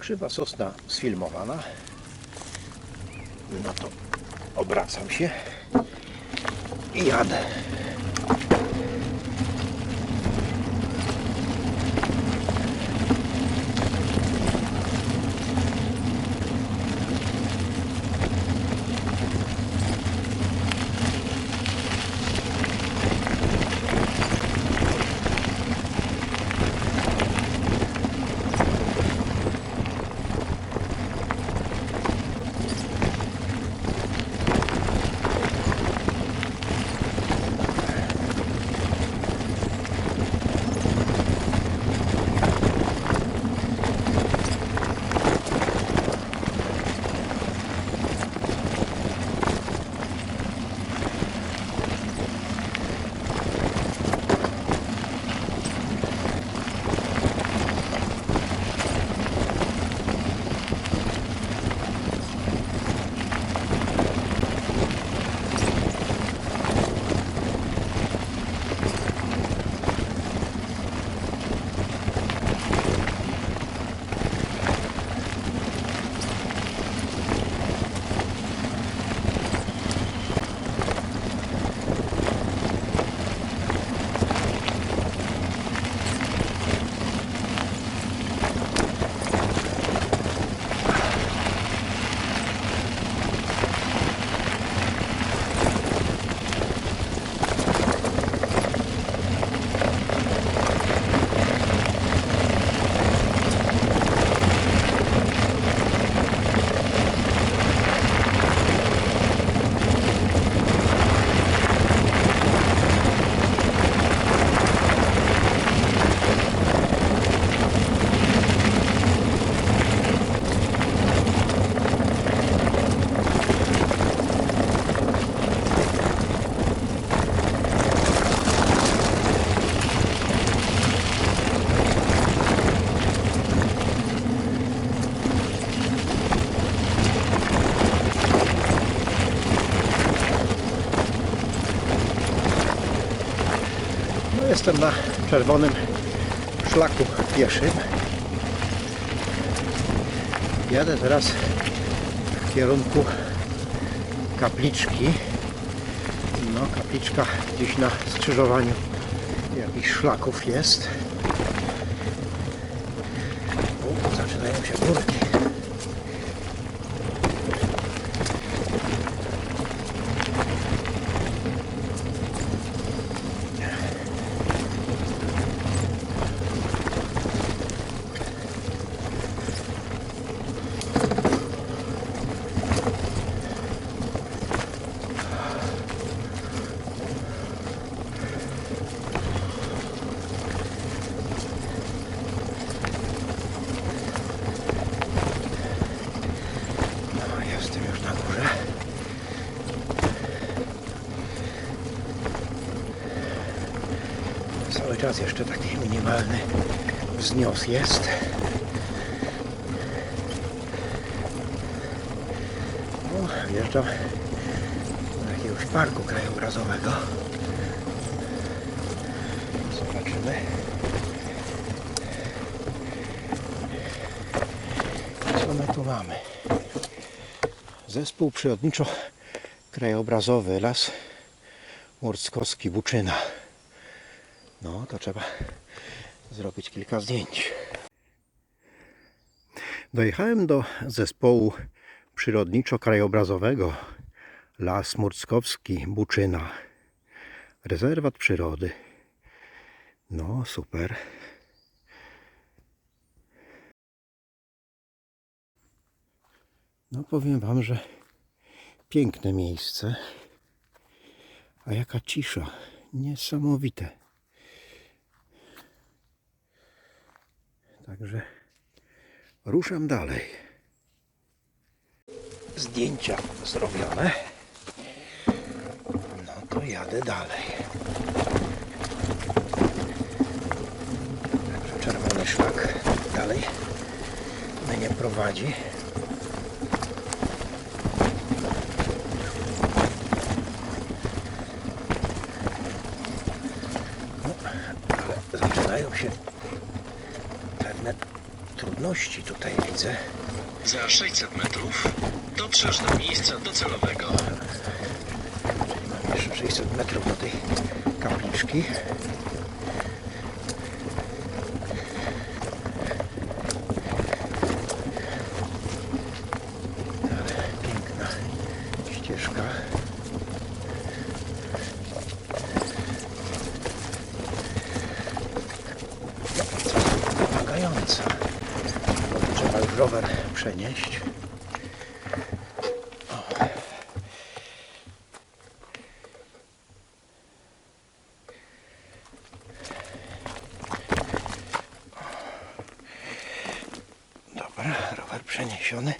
Krzywa sosna sfilmowana. No to obracam się i jadę. Jestem na czerwonym szlaku pieszym. Jadę teraz w kierunku kapliczki. No, kapliczka gdzieś na skrzyżowaniu jakichś szlaków jest. O, zaczynają się górki. No, jestem już na górze. Cały czas jeszcze taki minimalny wznios jest. No, wjeżdżam do jakiegoś parku krajobrazowego. Zobaczymy. Co my tu mamy? Zespół przyrodniczo-krajobrazowy Las Murckowski Buczyna. No, to trzeba zrobić kilka zdjęć. Dojechałem do zespołu przyrodniczo-krajobrazowego Las Murckowski Buczyna. Rezerwat przyrody. No, super. No powiem wam, że piękne miejsce. A jaka cisza. Niesamowite. Także ruszam dalej. Zdjęcia zrobione. No to jadę dalej. Także czerwony szlak dalej mnie prowadzi. Tutaj widzę. Za 600 metrów dotrzesz do miejsca docelowego. Mam jeszcze 600 metrów do tej kapliczki. решениях, и вони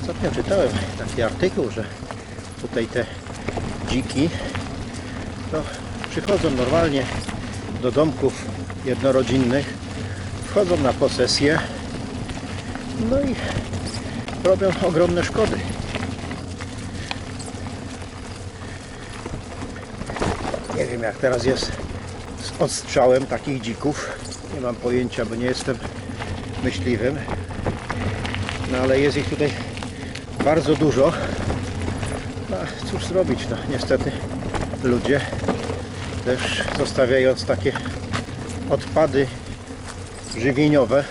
Ostatnio czytałem taki artykuł, że tutaj te dziki to przychodzą normalnie do domków jednorodzinnych, wchodzą na posesję, no i robią ogromne szkody. Nie wiem jak teraz jest z odstrzałem takich dzików. Nie mam pojęcia, bo nie jestem myśliwym. No ale jest ich tutaj bardzo dużo. No cóż zrobić, no niestety ludzie też zostawiając takie odpady żywieniowe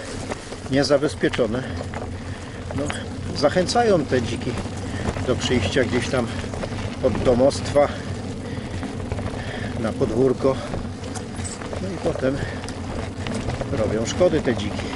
niezabezpieczone no, zachęcają te dziki do przyjścia gdzieś tam pod domostwa na podwórko no i potem robią szkody te dziki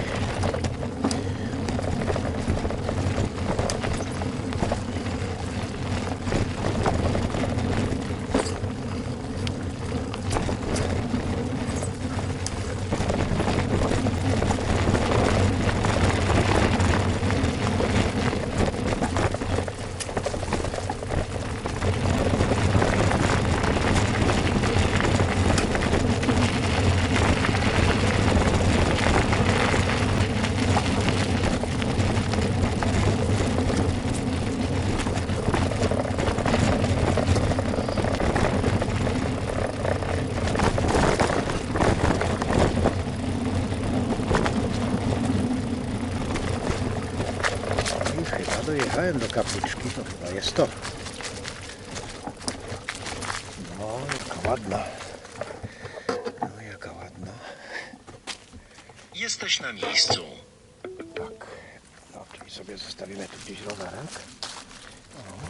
I chyba dojechałem do kapliczki, to chyba jest to. No, jaka ładna. No, jaka ładna. Jesteś na miejscu. Tak. No, czyli sobie zostawimy tu gdzieś rowerek. O.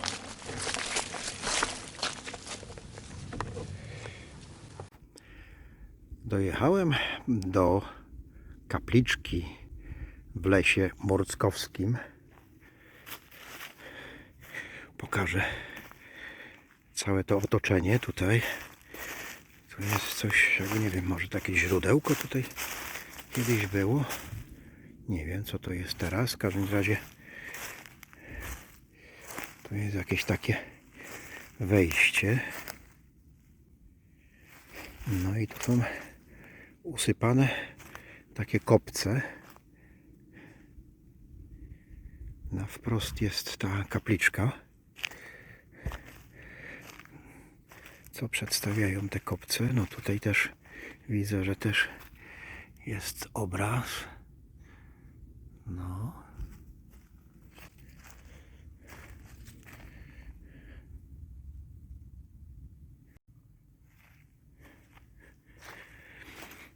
Dojechałem do kapliczki w lesie morckowskim. Pokażę całe to otoczenie tutaj. Tu jest coś, jakby nie wiem, może takie źródełko tutaj kiedyś było. Nie wiem co to jest teraz. W każdym razie tu jest jakieś takie wejście. No i tu są usypane takie kopce. Na wprost jest ta kapliczka. co przedstawiają te kopce. No tutaj też widzę, że też jest obraz. No.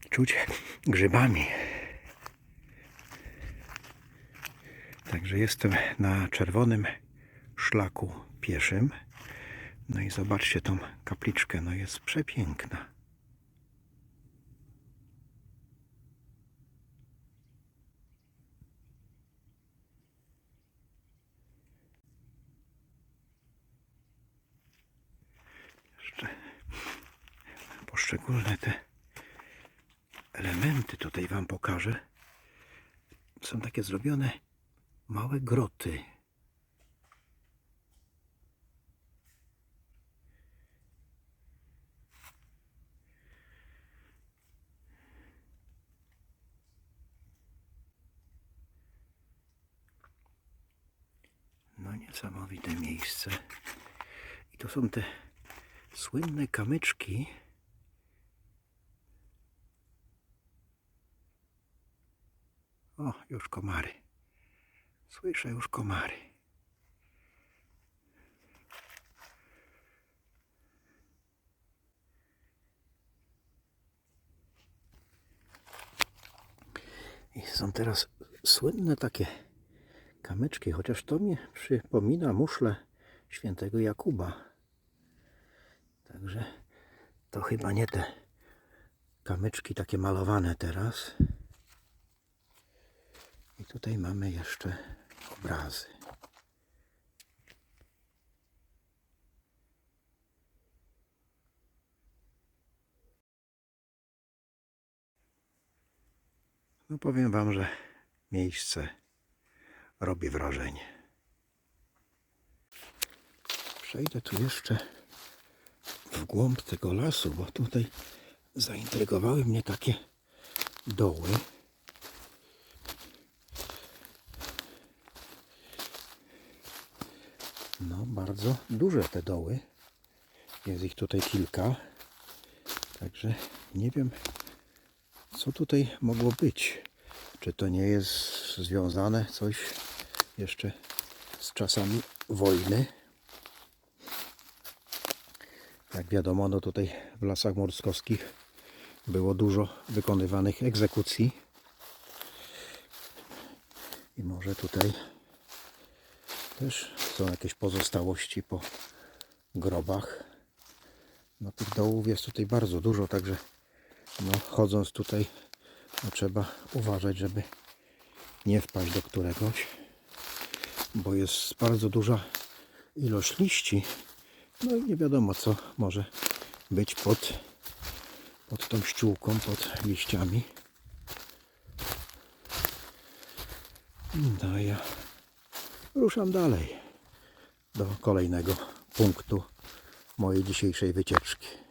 Czuć grzybami. Także jestem na czerwonym szlaku pieszym. No i zobaczcie tą kapliczkę, no jest przepiękna. Jeszcze poszczególne te elementy tutaj Wam pokażę. Są takie zrobione małe groty. No niesamowite miejsce. I to są te słynne kamyczki. O, już komary. Słyszę już komary. I są teraz słynne takie kamyczki, chociaż to mi przypomina muszle świętego Jakuba. Także to chyba nie te kamyczki takie malowane teraz. I tutaj mamy jeszcze obrazy. No powiem Wam, że miejsce robi wrażenie. Przejdę tu jeszcze w głąb tego lasu, bo tutaj zaintrygowały mnie takie doły. No, bardzo duże te doły. Jest ich tutaj kilka. Także nie wiem, co tutaj mogło być. Czy to nie jest związane coś jeszcze z czasami wojny? Jak wiadomo, no tutaj w lasach morskowskich było dużo wykonywanych egzekucji. I może tutaj też są jakieś pozostałości po grobach. No tych dołów jest tutaj bardzo dużo, także no, chodząc tutaj no, trzeba uważać, żeby nie wpaść do któregoś, bo jest bardzo duża ilość liści. No i nie wiadomo co może być pod, pod tą ściółką, pod liściami. No ja ruszam dalej do kolejnego punktu mojej dzisiejszej wycieczki.